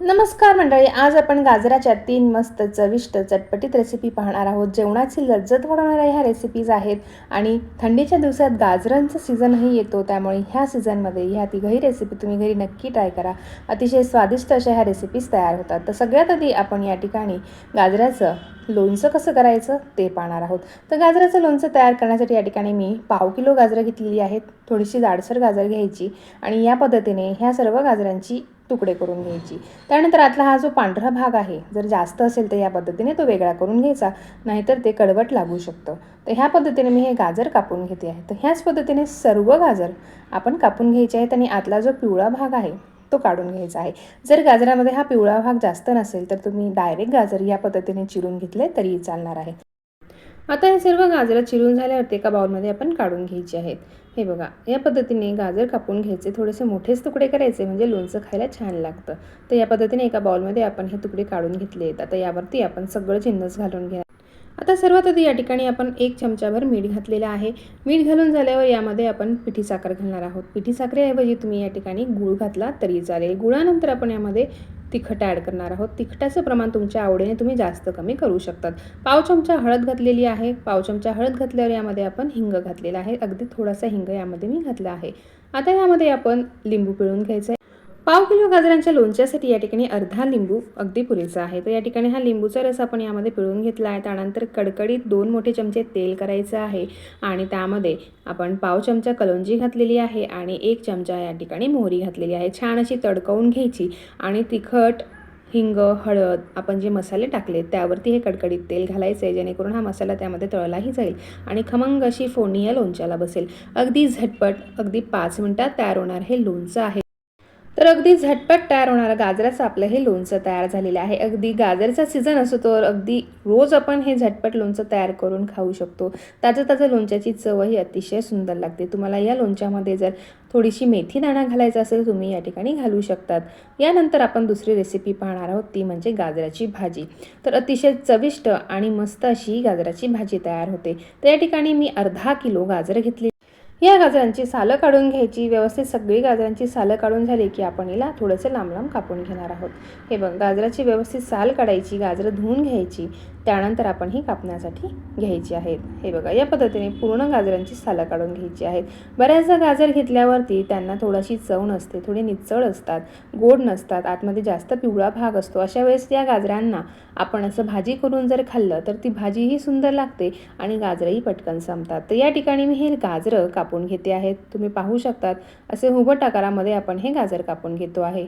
नमस्कार मंडळी आज आपण गाजराच्या तीन मस्त चविष्ट चटपटीत रेसिपी पाहणार आहोत. जेवणाची लज्जत वाढवणाऱ्या ह्या रेसिपीज आहेत आणि थंडीच्या दिवसात गाजरांचा सीझनही येतो त्यामुळे ह्या सीझनमध्ये ह्या तिघही रेसिपी तुम्ही घरी नक्की ट्राय करा. अतिशय स्वादिष्ट अशा ह्या रेसिपीज तयार होतात. तर सगळ्यात आधी आपण या ठिकाणी गाजराचं लोणचं कसं करायचं ते पाहणार आहोत. तर गाजराचं लोणचं तयार करण्यासाठी या ठिकाणी मी पाव किलो गाजरं घेतलेली आहेत. थोडीशी जाडसर गाजर घ्यायची आणि या पद्धतीने ह्या सर्व गाजरांची तुकडे करून घ्यायची. त्यानंतर आतला हा जो पांढरा भाग आहे जर जास्त असेल तर या पद्धतीने तो वेगळा करून घ्यायचा नाहीतर ते कडवट लागू शकतं. तर ह्या पद्धतीने मी हे गाजर कापून घेते आहे. तर ह्याच पद्धतीने सर्व गाजर आपण कापून घ्यायचे आहेत आणि आतला जो पिवळा भाग आहे तो काढून घ्यायचा आहे. जर गाजरामध्ये हा पिवळा भाग जास्त नसेल तर तुम्ही डायरेक्ट गाजर या पद्धतीने चिरून घेतले तरी चालणार आहे. आता हे सर्व गाजरं चिरून झाल्यावरती एका बाउलमध्ये आपण काढून घ्यायचे आहेत. हे बघा या पद्धतीने गाजर कापून घ्यायचे थोडेसे मोठेच तुकडे करायचे म्हणजे लोणचं खायला छान लागतं. तर या पद्धतीने एका बाउलमध्ये आपण हे तुकडे काढून घेतले आहेत. आता यावरती आपण सगळं जिन्नस घालून घ्या आता सर्वात आधी या ठिकाणी आपण एक चमचाभर मीठ घातलेलं आहे. मीठ घालून झाल्यावर यामध्ये आपण पिठी साखर घालणार आहोत. पिठी साखरेऐवजी तुम्ही या ठिकाणी गूळ घातला तरी चालेल. गुळानंतर आपण यामध्ये तिखट ॲड करणार आहोत. तिखटाचं प्रमाण तुमच्या आवडीने तुम्ही जास्त कमी करू शकतात. पाव चमचा हळद घातलेली आहे. पाव चमचा हळद घातल्यावर यामध्ये आपण हिंग घातलेला आहे. अगदी थोडासा हिंग यामध्ये मी घातला आहे. आता यामध्ये आपण लिंबू पिळून घ्यायचं आहे. पाव किलो गाजरांच्या लोणच्यासाठी या ठिकाणी अर्धा लिंबू अगदी पुरेसा आहे. तर या ठिकाणी हा लिंबूचा रस आपण यामध्ये पिळून घेतला आहे. त्यानंतर कडकडीत दोन मोठे चमचे तेल करायचं आहे आणि त्यामध्ये आपण पाव चमचा कलोंजी घातलेली आहे आणि एक चमचा या ठिकाणी मोहरी घातलेली आहे. छान अशी तडकवून घ्यायची आणि तिखट हिंग हळद आपण जे मसाले टाकले त्यावरती हे कडकडीत तेल घालायचं आहे जेणेकरून हा मसाला त्यामध्ये तळलाही जाईल आणि खमंग अशी फोणी या लोणच्याला बसेल. अगदी झटपट अगदी पाच मिनटात तयार होणार हे लोणचं आहे. तर अगदी झटपट तयार होणारं गाजराचं आपलं हे लोणचं तयार झालेलं आहे. अगदी गाजरचा सीझन असतो तर अगदी रोज आपण हे झटपट लोणचं तयार करून खाऊ शकतो. ताजं ताजं लोणच्याची चवही अतिशय सुंदर लागते. तुम्हाला या लोणच्यामध्ये जर थोडीशी मेथी दाणा घालायचा असेल तुम्ही या ठिकाणी घालू शकतात. यानंतर आपण दुसरी रेसिपी पाहणार आहोत ती म्हणजे गाजराची भाजी. तर अतिशय चविष्ट आणि मस्त अशी गाजराची भाजी तयार होते. तर या ठिकाणी मी अर्धा किलो गाजर घेतली या गाजरांची सालं काढून घ्यायची. व्यवस्थित सगळी गाजरांची सालं काढून झाली की आपण हिला थोडंसं लांब लांब कापून घेणार आहोत. हे बघ गाजराची व्यवस्थित साल काढायची गाजरं धुवून घ्यायची. त्यानंतर आपण ही कापण्यासाठी घ्यायची आहेत. हे बघा या पद्धतीने पूर्ण गाजरांची सालं काढून घ्यायची आहेत. बऱ्याचदा गाजर घेतल्यावरती त्यांना थोडीशी चव नसते थोडी निचळ असतात गोड नसतात आतमध्ये जास्त पिवळा भाग असतो. अशा वेळेस या गाजरांना आपण असं भाजी करून जर खाल्लं तर ती भाजीही सुंदर लागते आणि गाजरंही पटकन संपतात. तर या ठिकाणी मी हे गाजरं कापून घेते आहेत तुम्ही पाहू शकतात असे हुबट आकारामध्ये आपण हे गाजर कापून घेतो आहे.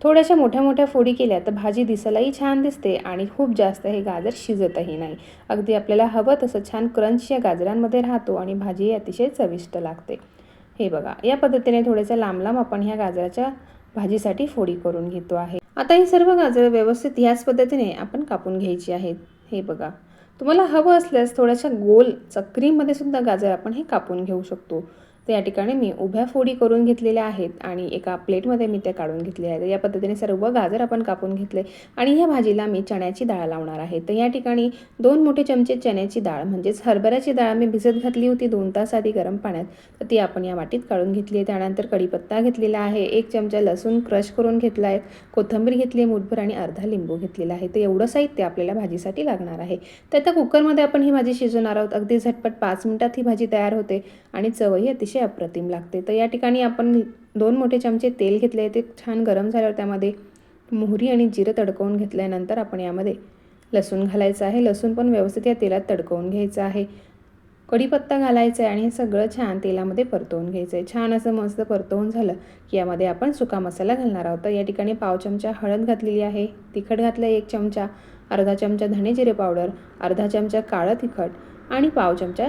थोड्याशा मोठ्या मोठ्या फोडी केल्या तर भाजी दिसायलाही छान दिसते आणि खूप जास्त हे गाजर शिजतही नाही. अगदी आपल्याला हवं तसं छान क्रंच या गाजरांमध्ये राहतो आणि भाजीही अतिशय चविष्ट लागते. हे बघा या पद्धतीने थोडेसे लांब लांब आपण ह्या गाजराच्या भाजीसाठी फोडी करून घेतो आहे. आता ही सर्व गाजरं व्यवस्थित ह्याच पद्धतीने आपण कापून घ्यायची आहेत. हे बघा तुम्हाला हवं असल्यास थोड्याशा गोल चक्रीमध्ये सुद्धा गाजर आपण हे कापून घेऊ शकतो. तर या ठिकाणी मी उभ्या फोडी करून घेतलेल्या आहेत आणि एका प्लेटमध्ये मी त्या काढून घेतल्या आहेत. या पद्धतीने सर्व गाजर आपण कापून घेतले आणि ह्या भाजीला मी चण्याची डाळ लावणार आहे. तर या ठिकाणी दोन मोठे चमचे चण्याची डाळ म्हणजेच हरभऱ्याची डाळ मी भिजत घातली होती दोन तास आधी गरम पाण्यात तर ती आपण या वाटीत काढून घेतली आहे. त्यानंतर कढीपत्ता घेतलेला आहे एक चमचा लसूण क्रश करून घेतला आहे कोथिंबीर घेतली आहे मुठभर आणि अर्धा लिंबू घेतलेला आहे. तर एवढं साहित्य आपल्याला भाजीसाठी लागणार आहे. तर आता कुकरमध्ये आपण ही भाजी शिजवणार आहोत. अगदी झटपट पाच मिनिटात ही भाजी तयार होते आणि चवही अतिशय अप्रतिम लागते. तर या ठिकाणी आपण दोन मोठे चमचे तेल घेतले ते छान गरम झाल्यावर त्यामध्ये मोहरी आणि जिरं तडकवून घेतल्यानंतर आपण यामध्ये लसूण घालायचं आहे. लसूण पण व्यवस्थित या तेलात तडकवून घ्यायचं आहे. कढीपत्ता घालायचा आहे आणि हे सगळं छान तेलामध्ये परतवून घ्यायचं आहे. छान असं मस्त परतवून झालं की यामध्ये आपण सुका मसाला घालणार आहोत. तर या ठिकाणी पाव चमचा हळद घातलेली आहे. तिखट घातलं एक चमचा अर्धा चमचा धणे जिरे पावडर अर्धा चमचा काळं तिखट आणि पाव चमचा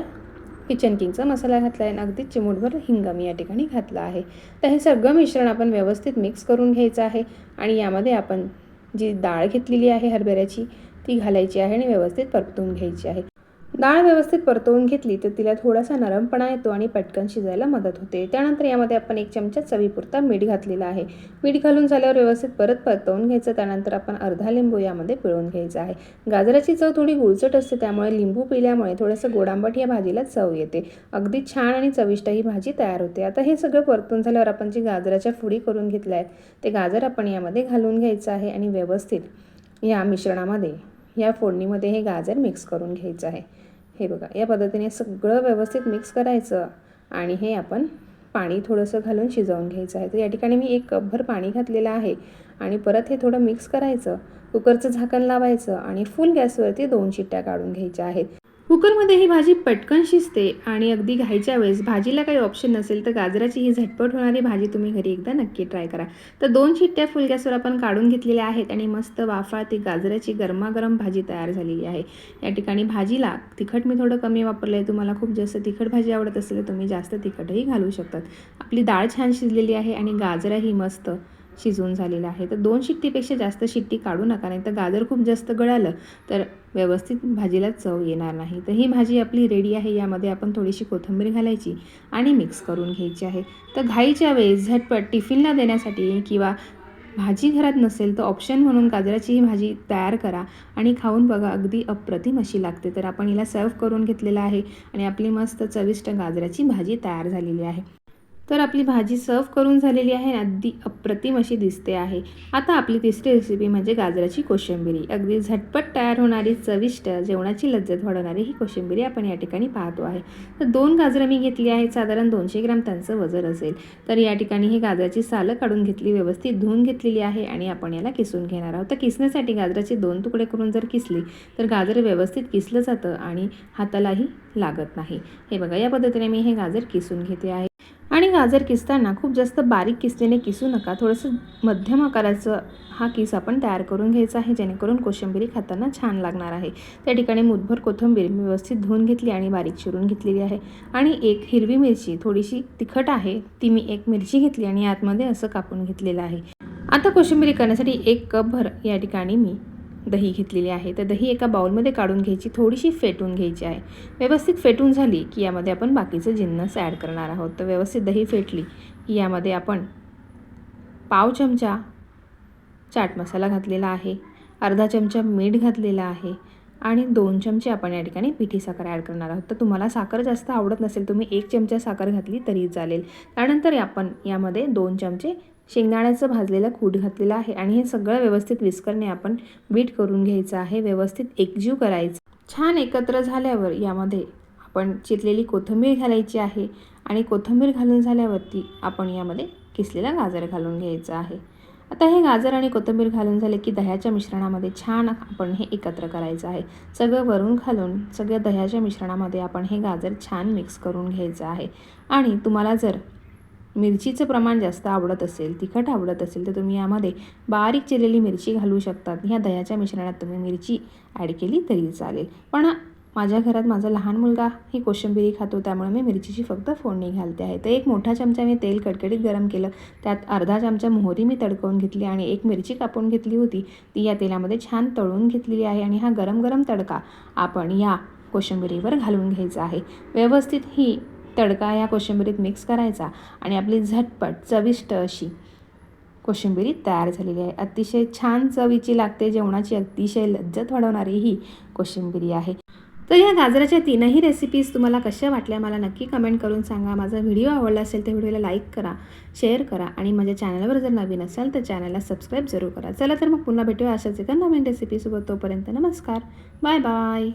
किचन किंगचा मसाला घातला आहे आणि अगदी चिमूटभर हिंग मी या ठिकाणी घातला आहे. तर हे सगळं मिश्रण आपण व्यवस्थित मिक्स करून घ्यायचं आहे आणि यामध्ये आपण जी डाळ घेतलेली आहे हरभऱ्याची ती घालायची आहे आणि व्यवस्थित परतून घ्यायची आहे. डाळ व्यवस्थित परतवून घेतली तर तिला थोडासा नरमपणा येतो आणि पटकन शिजायला मदत होते. त्यानंतर यामध्ये आपण एक चमचा चवीपुरता मीठ घातलेला आहे. मीठ घालून झाल्यावर व्यवस्थित परत परतवून घ्यायचं त्यानंतर आपण अर्धा लिंबू यामध्ये पिळून घ्यायचा आहे. गाजराची चव थोडी गुळचट असते त्यामुळे लिंबू पिल्यामुळे थोडंसं गोडांबट या भाजीला चव येते. अगदी छान आणि चविष्ट ही भाजी तयार होते. आता हे सगळं परतून झाल्यावर आपण जी गाजराच्या फुडी करून घेतल्या आहेत ते गाजर आपण यामध्ये घालून घ्यायचं आहे आणि व्यवस्थित या मिश्रणामध्ये या फोडणीमध्ये हे गाजर मिक्स करून घ्यायचं आहे. हे बघा या पद्धतीने सगळं व्यवस्थित मिक्स करायचं आणि हे आपण पाणी थोडंसं घालून शिजवून घ्यायचं आहे. तर या ठिकाणी मी एक कपभर पाणी घातलेलं आहे आणि परत हे थोडं मिक्स करायचं. कुकरचं झाकण लावायचं आणि फुल गॅसवरती दोन शिट्ट्या काढून घ्यायच्या आहेत. कुकरमध्ये ही भाजी पटकन शिजते आणि अगदी घायच्या वेळेस. भाजीला काही ऑप्शन नसेल तर गाजराची ही झटपट होणारी भाजी तुम्ही घरी एकदा नक्की ट्राय करा. तर दोन शिट्ट्या फुल गॅसवर आपण काढून घेतलेल्या आहेत आणि मस्त वाफाळती गाजराची गरमागरम भाजी तयार झालेली आहे. या ठिकाणी भाजीला तिखट मी थोडं कमी वापरलं आहे तुम्हाला खूप जास्त तिखट भाजी आवडत असेल तर तुम्ही जास्त तिखटही घालू शकतात. आपली डाळ छान शिजलेली आहे आणि गाजरही मस्त शिजवून झालेलं आहे. तर दोन शिट्टीपेक्षा जास्त शिट्टी काढू नका नाही तर गाजर खूप जास्त गळालं तर व्यवस्थित भाजीला चव येणार नाही. तर ही भाजी आपली रेडी आहे यामध्ये आपण थोडीशी कोथिंबीर घालायची आणि मिक्स करून घ्यायची आहे. तर घाईच्या वेळेस झटपट टिफिनला देण्यासाठी किंवा भाजी घरात नसेल तर ऑप्शन म्हणून गाजराची ही भाजी तयार करा आणि खाऊन बघा अगदी अप्रतिम अशी लागते. तर आपण हिला सर्व करून घेतलेलं आहे आणि आपली मस्त चविष्ट गाजराची भाजी तयार झालेली आहे. तर आपली भाजी सर्व करून झालेली आहे अगदी अप्रतिम अशी दिसते आहे. आता आपली तिसरी रेसिपी म्हणजे गाजराची कोशिंबिरी. अगदी झटपट तयार होणारी चविष्ट जेवणाची लज्जत वाढवणारी ही कोशिंबिरी आपण या ठिकाणी पाहतो आहे. तर दोन गाजरं मी घेतली आहेत. साधारण दोनशे ग्राम त्यांचं वजन असेल. तर या ठिकाणी ही गाजराची सालं काढून घेतली व्यवस्थित धुवून घेतलेली आहे आणि आपण याला किसून घेणार आहोत. तर किसण्यासाठी गाजराचे दोन तुकडे करून जर किसली तर गाजर व्यवस्थित किसलं जातं आणि हातालाही लागत नाही. हे बघा या पद्धतीने मी हे गाजर किसून घेते आहे. आणि गाजर किसताना खूप जास्त बारीक किसलेले किसू नका. थोडंसं मध्यम आकाराचं हा किस आपण तयार करून घ्यायचा आहे जेणेकरून कोशिंबिरी खाताना छान लागणार आहे. त्या ठिकाणी मुठभर कोथिंबीर मी व्यवस्थित धुवून घेतली आणि बारीक चिरून घेतलेली आहे. आणि एक हिरवी मिरची थोडीशी तिखट आहे ती मी एक मिरची घेतली आणि आतमध्ये असं कापून घेतलेलं आहे. आता कोशिंबिरी करण्यासाठी एक कप भर या ठिकाणी मी दही घेतलेली आहे. तर दही एका बाउलमध्ये काढून घ्यायची थोडीशी फेटून घ्यायची आहे. व्यवस्थित फेटून झाली की यामध्ये आपण बाकीचे जिन्नस ॲड करणार आहोत. तर व्यवस्थित दही फेटली की यामध्ये आपण पाव चमचा चाट मसाला घातलेला आहे अर्धा चमचा मीठ घातलेला आहे आणि दोन चमचे आपण या ठिकाणी पिठी साखर ॲड करणार आहोत. तर तुम्हाला साखर जास्त आवडत नसेल तुम्ही एक चमचा साखर घातली तरी चालेल. त्यानंतर आपण यामध्ये दोन चमचे शेंगदाण्याचं भाजलेलं कूट घातलेलं आहे आणि हे सगळं व्यवस्थित विस्करणे आपण बीट करून घ्यायचं आहे व्यवस्थित एकजीव करायचं. छान एकत्र झाल्यावर यामध्ये आपण चिरलेली कोथिंबीर घालायची आहे आणि कोथिंबीर घालून झाल्यावरती आपण यामध्ये किसलेला गाजर घालून घ्यायचं आहे. आता हे गाजर आणि कोथिंबीर घालून झाले की दह्याच्या मिश्रणामध्ये छान आपण हे एकत्र करायचं आहे. सगळं वरून घालून सगळ्या दह्याच्या मिश्रणामध्ये आपण हे गाजर छान मिक्स करून घ्यायचं आहे. आणि तुम्हाला जर मिरचीचं प्रमाण जास्त आवडत असेल तिखट आवडत असेल तर तुम्ही यामध्ये बारीक चिरलेली मिरची घालू शकतात. ह्या दह्याच्या मिश्रणात तुम्ही मिरची ॲड केली तरी चालेल. पण माझ्या घरात माझा लहान मुलगा ही कोशिंबिरी खातो त्यामुळे मी मिरचीची फक्त फोडणी घालते आहे. तर एक मोठा चमचा मी तेल कडकडीत गरम केलं त्यात अर्धा चमचा मोहरी मी तडकवून घेतली आणि एक मिरची कापून घेतली होती. ती या तेलामध्ये छान तळून घेतलेली आहे आणि हा गरम गरम तडका आपण या कोशिंबिरीवर घालून घ्यायचा आहे. व्यवस्थित ही तडका या कोशिंबिरीत मिक्स करायचा आणि आपली झटपट चविष्ट अशी कोशिंबिरी तयार झालेली आहे. अतिशय छान चवीची लागते जेवणाची अतिशय लज्जत वाढवणारी ही कोशिंबिरी आहे. तर या गाजराच्या तीनही रेसिपीज तुम्हाला कशा वाटल्या मला नक्की कमेंट करून सांगा. माझा व्हिडिओ आवडला असेल तर व्हिडिओला लाईक करा शेअर करा आणि माझ्या चॅनलवर जर नवीन असाल तर चॅनलला सबस्क्राईब जरूर करा. चला तर मग पुन्हा भेटूया अशाच एका नवीन रेसिपीसोबत तोपर्यंत नमस्कार. Bye bye